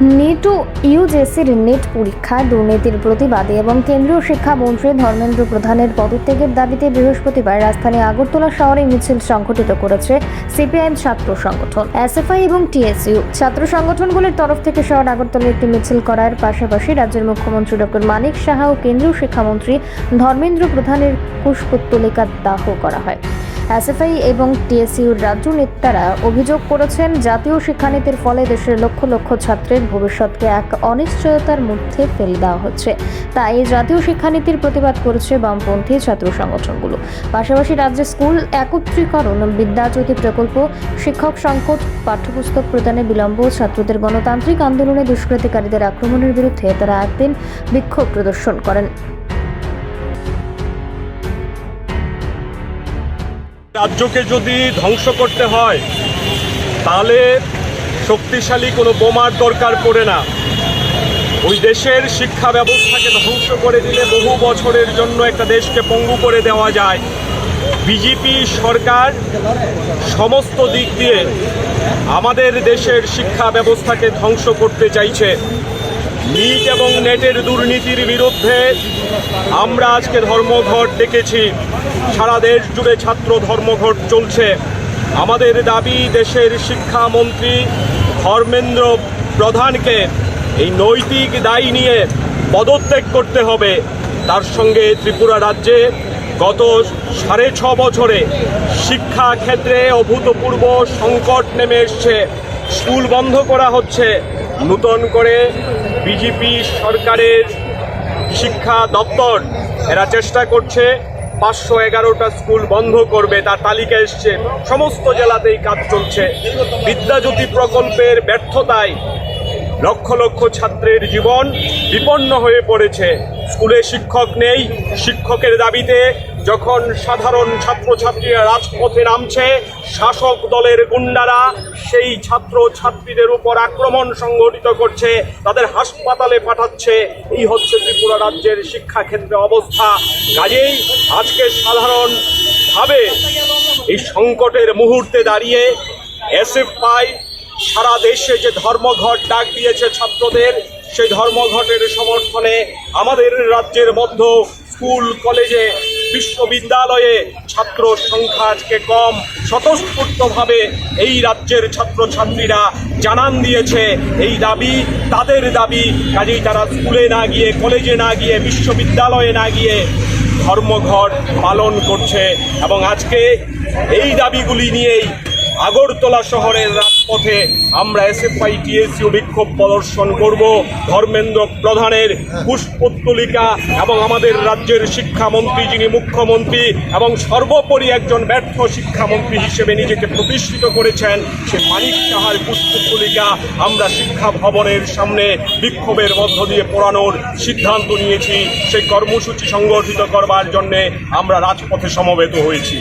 Net ইউজেসির net পরীক্ষায় দুর্নীতির প্রতিবাদে এবং কেন্দ্রীয় শিক্ষামন্ত্রী ধর্মেন্দ্র প্রধানের পদত্যাগের দাবিতে বৃহস্পতিবার রাজধানী আগরতলা শহরে মিছিল সংঘটিত করেছে সিপিআইএম ছাত্র সংগঠন, এসএফআই এবং টিএসইউ। ছাত্র সংগঠনগুলির তরফ থেকে শহর আগরতলায় একটি মিছিল করার পাশাপাশি রাজ্যের মুখ্যমন্ত্রী ডক্টর মানিক সাহা ও কেন্দ্রীয় শিক্ষামন্ত্রী ধর্মেন্দ্র প্রধানের পুষ্পোত্তলিকা দাহ করা হয়। এসএফআই এবং টিএসইউর রাজ্য নেতারা অভিযোগ করেছেন, জাতীয় শিক্ষানীতির ফলে দেশের লক্ষ লক্ষ ছাত্রের ভবিষ্যৎকে এক অনিশ্চয়তার মধ্যে ফেলে দেওয়া হচ্ছে। তাই জাতীয় শিক্ষানীতির প্রতিবাদ করেছে বামপন্থী ছাত্র সংগঠনগুলো। পাশাপাশি রাজ্যে স্কুল একত্রীকরণ, বিদ্যাজ্যোতি প্রকল্প, শিক্ষক সংকট পাঠ্যপুস্তক প্রদানে বিলম্ব, ছাত্রদের গণতান্ত্রিক আন্দোলনে দুষ্কৃতিকারীদের আক্রমণের বিরুদ্ধে তারা একদিন বিক্ষোভ প্রদর্শন করেন। রাজ্যকে যদি ধ্বংস করতে হয়, তাহলে শক্তিশালী কোনো বোমার দরকার পড়ে না। ওই দেশের শিক্ষা ব্যবস্থাকে ধ্বংস করে দিলে বহু বছরের জন্য একটা দেশকে পঙ্গু করে দেওয়া যায়। বিজেপি সরকার সমস্ত দিক দিয়ে আমাদের দেশের শিক্ষা ব্যবস্থাকে ধ্বংস করতে চাইছে। নিট এবং নেটের দুর্নীতির বিরুদ্ধে আমরা আজকে ধর্মঘট ডেকেছি। সারা দেশ জুড়ে ছাত্র ধর্মঘট চলছে। আমাদের দাবি, দেশের শিক্ষামন্ত্রী ধর্মেন্দ্র প্রধানকে এই নৈতিক দায়ী নিয়ে পদত্যাগ করতে হবে। তার সঙ্গে ত্রিপুরা রাজ্যে গত সাড়ে ছ বছরে শিক্ষা ক্ষেত্রে অভূতপূর্ব সংকট নেমে এসছে। স্কুল বন্ধ করা হচ্ছে। নূতন করে বিজেপি সরকারের শিক্ষা দপ্তর, এরা চেষ্টা করছে, পাঁচশো এগারোটা স্কুল বন্ধ করবে, তার তালিকা এসছে। সমস্ত জেলাতেই কাজ চলছে। বিদ্যাজ্যোতি প্রকল্পের ব্যর্থতায় লক্ষ লক্ষ ছাত্রের জীবন বিপন্ন হয়ে পড়েছে। স্কুলে শিক্ষক নেই, শিক্ষকের দাবিতে যখন সাধারণ ছাত্রছাত্রীরা রাজপথে নামছে, শাসক দলের গুন্ডারা সেই ছাত্র ছাত্রীদের উপর আক্রমণ সংঘটিত করছে, তাদের হাসপাতালে পাঠাচ্ছে। এই হচ্ছে ত্রিপুরা রাজ্যের শিক্ষাক্ষেত্রে অবস্থা। কাজেই আজকে সাধারণভাবে এই সংকটের মুহূর্তে দাঁড়িয়ে এসএফআই সারা দেশে যে ধর্মঘট ডাক দিয়েছে ছাত্রদের, সেই ধর্মঘটের সমর্থনে আমাদের রাজ্যের মধ্যে স্কুল, কলেজে বিশ্ববিদ্যালয়ে ছাত্র সংখ্যা আজকে কম। স্বতঃস্ফূর্তভাবে এই রাজ্যের ছাত্রছাত্রীরা জানান দিয়েছে, এই দাবি তাদের দাবি। কাজেই তারা স্কুলে না গিয়ে, কলেজে না গিয়ে, বিশ্ববিদ্যালয়ে না গিয়ে ধর্মঘট পালন করছে। এবং আজকে এই দাবিগুলি নিয়েই আগরতলা শহরের রাজপথে আমরা এসএফআই টিএসইউ বিক্ষোভ প্রদর্শন করব। ধর্মেন্দ্র প্রধানের পুষ্পোত্তলিকা এবং আমাদের রাজ্যের শিক্ষামন্ত্রী যিনি মুখ্যমন্ত্রী এবং সর্বোপরি একজন ব্যর্থ শিক্ষামন্ত্রী হিসেবে নিজেকে প্রতিষ্ঠিত করেছেন, সে মানিক সাহার পুষ্পোত্তলিকা আমরা শিক্ষা ভবনের সামনে বিক্ষোভের মধ্য দিয়ে পড়ানোর সিদ্ধান্ত নিয়েছি। সেই কর্মসূচি সংগঠিত করবার জন্যে আমরা রাজপথে সমবেত হয়েছি।